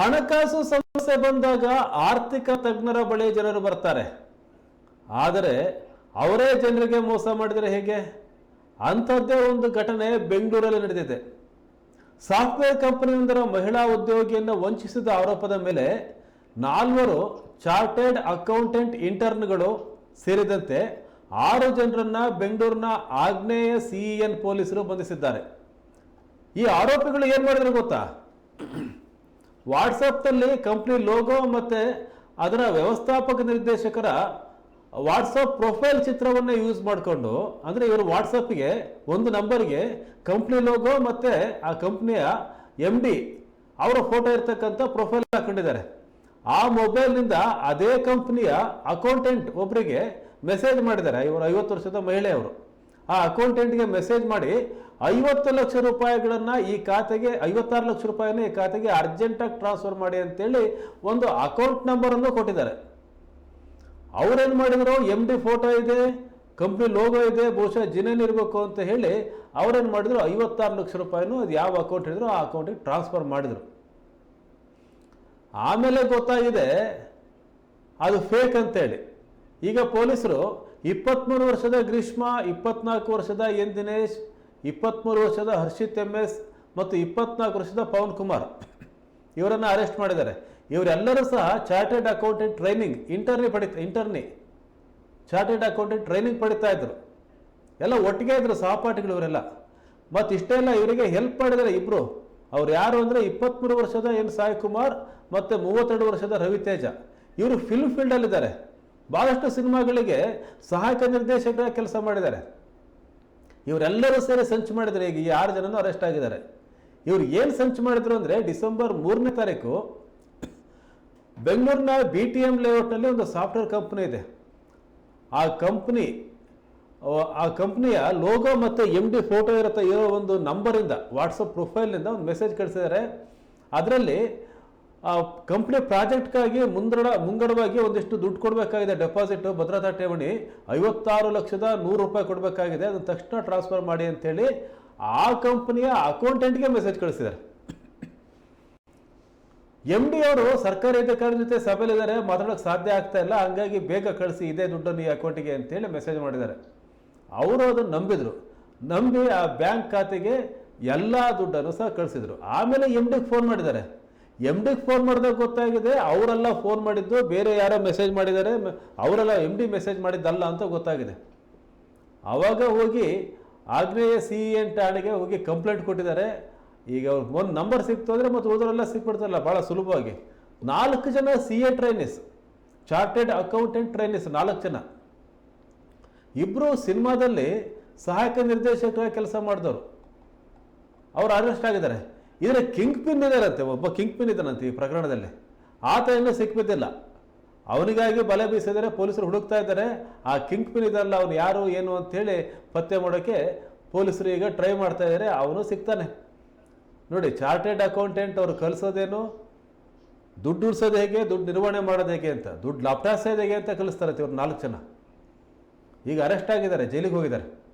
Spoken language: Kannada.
ಹಣಕಾಸು ಸಮಸ್ಯೆ ಬಂದಾಗ ಆರ್ಥಿಕ ತಜ್ಞರ ಬಳಿ ಜನರು ಬರ್ತಾರೆ. ಆದರೆ ಅವರೇ ಜನರಿಗೆ ಮೋಸ ಮಾಡಿದರೆ ಹೇಗೆ? ಅಂಥದ್ದೇ ಒಂದು ಘಟನೆ ಬೆಂಗಳೂರಲ್ಲಿ ನಡೆದಿದೆ. ಸಾಫ್ಟ್ವೇರ್ ಕಂಪನಿಯೊಂದರ ಮಹಿಳಾ ಉದ್ಯೋಗಿಯನ್ನು ವಂಚಿಸಿದ ಆರೋಪದ ಮೇಲೆ ನಾಲ್ವರು ಚಾರ್ಟೆಡ್ ಅಕೌಂಟೆಂಟ್ ಇಂಟರ್ನ್ಗಳು ಸೇರಿದಂತೆ ಆರು ಜನರನ್ನ ಬೆಂಗಳೂರಿನ ಆಗ್ನೇಯ ಸಿಇಎನ್ ಪೊಲೀಸರು ಬಂಧಿಸಿದ್ದಾರೆ. ಈ ಆರೋಪಿಗಳು ಏನು ಮಾಡಿದ್ರು ಗೊತ್ತಾ? ವಾಟ್ಸಪ್ನಲ್ಲಿ ಕಂಪ್ನಿ ಲೋಗೋ ಮತ್ತು ಅದರ ವ್ಯವಸ್ಥಾಪಕ ನಿರ್ದೇಶಕರ ವಾಟ್ಸಪ್ ಪ್ರೊಫೈಲ್ ಚಿತ್ರವನ್ನು ಯೂಸ್ ಮಾಡಿಕೊಂಡು, ಅಂದರೆ ಇವರು ವಾಟ್ಸಪ್ಗೆ ಒಂದು ನಂಬರ್ಗೆ ಕಂಪ್ನಿ ಲೋಗೋ ಮತ್ತು ಆ ಕಂಪ್ನಿಯ ಎಂ ಡಿ ಅವರ ಫೋಟೋ ಇರ್ತಕ್ಕಂಥ ಪ್ರೊಫೈಲ್ ಹಾಕೊಂಡಿದ್ದಾರೆ. ಆ ಮೊಬೈಲ್ನಿಂದ ಅದೇ ಕಂಪ್ನಿಯ ಅಕೌಂಟೆಂಟ್ ಒಬ್ಬರಿಗೆ ಮೆಸೇಜ್ ಮಾಡಿದ್ದಾರೆ, ಇವರು ಐವತ್ತು ವರ್ಷದ ಮಹಿಳೆಯವರು. ಆ ಅಕೌಂಟೆಂಟ್ಗೆ ಮೆಸೇಜ್ ಮಾಡಿ, ಐವತ್ತು ಲಕ್ಷ ರೂಪಾಯಿಗಳನ್ನು ಈ ಖಾತೆಗೆ, ಐವತ್ತಾರು ಲಕ್ಷ ರೂಪಾಯಿನ ಈ ಖಾತೆಗೆ ಅರ್ಜೆಂಟಾಗಿ ಟ್ರಾನ್ಸ್ಫರ್ ಮಾಡಿ ಅಂತೇಳಿ ಒಂದು ಅಕೌಂಟ್ ನಂಬರನ್ನು ಕೊಟ್ಟಿದ್ದಾರೆ. ಅವ್ರೇನು ಮಾಡಿದರು? ಎಂ ಡಿ ಫೋಟೋ ಇದೆ ಕಂಪ್ನಿ ಲೋಗೋ ಇದೆ, ಬಹುಶಃ ಜಿನೇನ್ ಇರಬೇಕು ಅಂತ ಹೇಳಿ ಅವ್ರೇನು ಮಾಡಿದ್ರು? ಐವತ್ತಾರು ಲಕ್ಷ ರೂಪಾಯಿನೂ ಅದು ಯಾವ ಅಕೌಂಟ್ ಹೇಳಿದ್ರು, ಆ ಅಕೌಂಟಿಗೆ ಟ್ರಾನ್ಸ್ಫರ್ ಮಾಡಿದರು. ಆಮೇಲೆ ಗೊತ್ತಾಗಿದೆ, ಅದು ಫೇಕ್ ಅಂತೇಳಿ ಈಗ ಪೊಲೀಸರು ಇಪ್ಪತ್ತ್ಮೂರು ವರ್ಷದ ಗ್ರೀಷ್ಮ, ಇಪ್ಪತ್ನಾಲ್ಕು ವರ್ಷದ ಎನ್. ದಿನೇಶ್ ಇಪ್ಪತ್ತ್ಮೂರು ವರ್ಷದ ಹರ್ಷಿತ್ ಎಂ ಎಸ್. ಮತ್ತು ಇಪ್ಪತ್ನಾಲ್ಕು ವರ್ಷದ ಪವನ್ ಕುಮಾರ್. ಇವರನ್ನು ಅರೆಸ್ಟ್ ಮಾಡಿದ್ದಾರೆ. ಇವರೆಲ್ಲರೂ ಸಹ ಚಾರ್ಟೆಡ್ ಅಕೌಂಟೆಂಟ್ ಟ್ರೈನಿಂಗ್ ಇಂಟರ್ನಿ ಪಡಿತ ಇಂಟರ್ನಿ ಚಾರ್ಟೆಡ್ ಅಕೌಂಟೆಂಟ್ ಟ್ರೈನಿಂಗ್ ಪಡಿತಾ ಇದ್ರು. ಎಲ್ಲ ಒಟ್ಟಿಗೆ ಇದ್ರು ಸಹಪಾಠಿಗಳು ಇವರೆಲ್ಲ. ಮತ್ತು ಇಷ್ಟೆಲ್ಲ ಇವರಿಗೆ ಹೆಲ್ಪ್ ಮಾಡಿದ್ದಾರೆ ಇಬ್ಬರು ಅವ್ರು ಯಾರು ಅಂದರೆ ಇಪ್ಪತ್ತ್ಮೂರು ವರ್ಷದ ಎನ್. ಸಾಯಿ ಕುಮಾರ್ ಮತ್ತು ಮೂವತ್ತೆರಡು ವರ್ಷದ ರವಿತೇಜ. ಇವರು ಫಿಲ್ಮ್ ಫೀಲ್ಡಲ್ಲಿದ್ದಾರೆ ಭಾಳಷ್ಟು ಸಿನಿಮಾಗಳಿಗೆ ಸಹಾಯಕ ನಿರ್ದೇಶಕರ ಕೆಲಸ ಮಾಡಿದ್ದಾರೆ. ಇವರೆಲ್ಲರೂ ಸೇರಿ ಸಂಚು ಮಾಡಿದರೆ ಈಗ ಈ ಆರು ಜನನೂ ಅರೆಸ್ಟ್ ಆಗಿದ್ದಾರೆ. ಇವರು ಏನು ಸಂಚು ಮಾಡಿದ್ರು ಅಂದರೆ ಡಿಸೆಂಬರ್ ಮೂರನೇ ತಾರೀಕು ಬೆಂಗಳೂರಿನ ಬಿ ಟಿ ಎಂ ಲೇಔಟ್ನಲ್ಲಿ ಒಂದು ಸಾಫ್ಟ್ವೇರ್ ಕಂಪ್ನಿ ಇದೆ. ಆ ಕಂಪ್ನಿ, ಆ ಕಂಪ್ನಿಯ ಲೋಗೋ ಮತ್ತು ಎಂ ಡಿ ಫೋಟೋ ಇರುತ್ತೆ ಇರೋ ಒಂದು ನಂಬರಿಂದ ವಾಟ್ಸಪ್ ಪ್ರೊಫೈಲ್ನಿಂದ ಒಂದು ಮೆಸೇಜ್ ಕಳಿಸಿದ್ದಾರೆ. ಅದರಲ್ಲಿ ಆ ಕಂಪ್ನಿ ಪ್ರಾಜೆಕ್ಟ್ಗಾಗಿ ಮುಂದಡ ಮುಂಗಡವಾಗಿ ಒಂದಿಷ್ಟು ದುಡ್ಡು ಕೊಡಬೇಕಾಗಿದೆ. ಡೆಪಾಸಿಟ್ ಭದ್ರತಾ ಠೇವಣಿ ಐವತ್ತಾರು ಲಕ್ಷದ ನೂರು ರೂಪಾಯಿ ಕೊಡಬೇಕಾಗಿದೆ. ಅದನ್ನು ತಕ್ಷಣ ಟ್ರಾನ್ಸ್ಫರ್ ಮಾಡಿ ಅಂತೇಳಿ ಆ ಕಂಪ್ನಿಯ ಅಕೌಂಟೆಂಟ್ಗೆ ಮೆಸೇಜ್ ಕಳಿಸಿದ್ದಾರೆ. ಎಂ ಡಿ ಅವರು ಸರ್ಕಾರಿ ಅಧಿಕಾರಿ ಜೊತೆ ಸಭೆಯಲ್ಲಿದ್ದಾರೆ. ಮಾತಾಡೋಕ್ಕೆ ಸಾಧ್ಯ ಆಗ್ತಾ ಇಲ್ಲ. ಹಂಗಾಗಿ ಬೇಗ ಕಳಿಸಿ ಇದೇ ದುಡ್ಡನ್ನು ಈ ಅಕೌಂಟಿಗೆ ಅಂತೇಳಿ ಮೆಸೇಜ್ ಮಾಡಿದ್ದಾರೆ. ಅವರು ಅದನ್ನು ನಂಬಿದರು. ನಂಬಿ ಆ ಬ್ಯಾಂಕ್ ಖಾತೆಗೆ ಎಲ್ಲ ದುಡ್ಡನ್ನು ಸಹ ಕಳಿಸಿದ್ರು. ಆಮೇಲೆ ಎಂ ಡಿಗೆ ಫೋನ್ ಮಾಡಿದ್ದಾರೆ. ಎಂ ಡಿಗೆ ಫೋನ್ ಮಾಡಿದಾಗ ಗೊತ್ತಾಗಿದೆ, ಅವರೆಲ್ಲ ಫೋನ್ ಮಾಡಿದ್ದು, ಬೇರೆ ಯಾರೋ ಮೆಸೇಜ್ ಮಾಡಿದ್ದಾರೆ ಅವರೆಲ್ಲ ಎಂ ಡಿ ಮೆಸೇಜ್ ಮಾಡಿದ್ದಲ್ಲ ಅಂತ ಗೊತ್ತಾಗಿದೆ. ಆವಾಗ ಹೋಗಿ ಆಗ್ನೇಯ ಸಿ ಎನ್ ಠಾಣೆಗೆ ಹೋಗಿ ಕಂಪ್ಲೇಂಟ್ ಕೊಟ್ಟಿದ್ದಾರೆ. ಈಗ ಒಂದು ನಂಬರ್ ಸಿಕ್ತು ಅಂದರೆ ಮತ್ತು ಉಳಿದವರೆಲ್ಲ ಸಿಕ್ಬಿಡ್ತಾರಲ್ಲ ಭಾಳ ಸುಲಭವಾಗಿ. ನಾಲ್ಕು ಜನ C A trainees chartered accountant trainees ನಾಲ್ಕು ಜನ. ಇಬ್ಬರು ಸಿನಿಮಾದಲ್ಲಿ ಸಹಾಯಕ ನಿರ್ದೇಶಕರ ಕೆಲಸ ಮಾಡಿದವರು. ಅವರು ಅರೆಸ್ಟ್ ಆಗಿದ್ದಾರೆ. ಇದರ ಕಿಂಗ್ ಪಿನ್ ಇದಾರಂತೆ ಒಬ್ಬ ಕಿಂಗ್ ಪಿನ್ ಇದ್ದಾನಂತೆ ಈ ಪ್ರಕರಣದಲ್ಲಿ. ಆತ ಇನ್ನೂ ಸಿಕ್ಬಿದ್ದಿಲ್ಲ. ಅವನಿಗಾಗಿ ಬಲೆ ಬೀಸಿದರೆ ಪೊಲೀಸರು ಹುಡುಕ್ತಾ ಇದ್ದಾರೆ. ಆ ಕಿಂಗ್ ಪಿನ್ ಇದಲ್ಲ ಅವನು ಯಾರು, ಏನು ಅಂತೇಳಿ ಪತ್ತೆ ಮಾಡೋಕ್ಕೆ ಪೊಲೀಸರು ಈಗ ಟ್ರೈ ಮಾಡ್ತಾ ಇದ್ದಾರೆ. ಅವನು ಸಿಗ್ತಾನೆ. ನೋಡಿ, ಚಾರ್ಟೆಡ್ ಅಕೌಂಟೆಂಟ್ ಅವರು ಕಲಿಸೋದೇನು? ದುಡ್ಡು ಉಳಿಸೋದು ಹೇಗೆ? ದುಡ್ಡು ನಿರ್ವಹಣೆ ಮಾಡೋದು ಹೇಗೆ ಅಂತ. ದುಡ್ಡು ಲಪ್ಟಾಸೋದು ಹೇಗೆ ಅಂತ ಕಲಿಸ್ತಾರೆ ಇವ್ರು ನಾಲ್ಕು ಜನ. ಈಗ ಅರೆಸ್ಟ್ ಆಗಿದ್ದಾರೆ, ಜೈಲಿಗೆ ಹೋಗಿದ್ದಾರೆ.